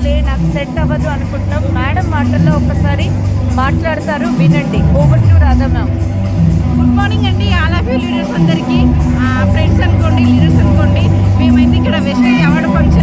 అసలే నాకు సెట్ అవ్వదు అనుకుంటున్నాం. మేడం మాటల్లో ఒకసారి మాట్లాడతారు వినండి. Over to Radha ma'am good morning అండి. అలా ఆఫ్ లీడర్స్ అందరికీ. ఫ్రెండ్స్ అనుకోండి లీడర్స్ అనుకోండి మేమైతే ఇక్కడ విషయం ఎవరు ఫంక్షన్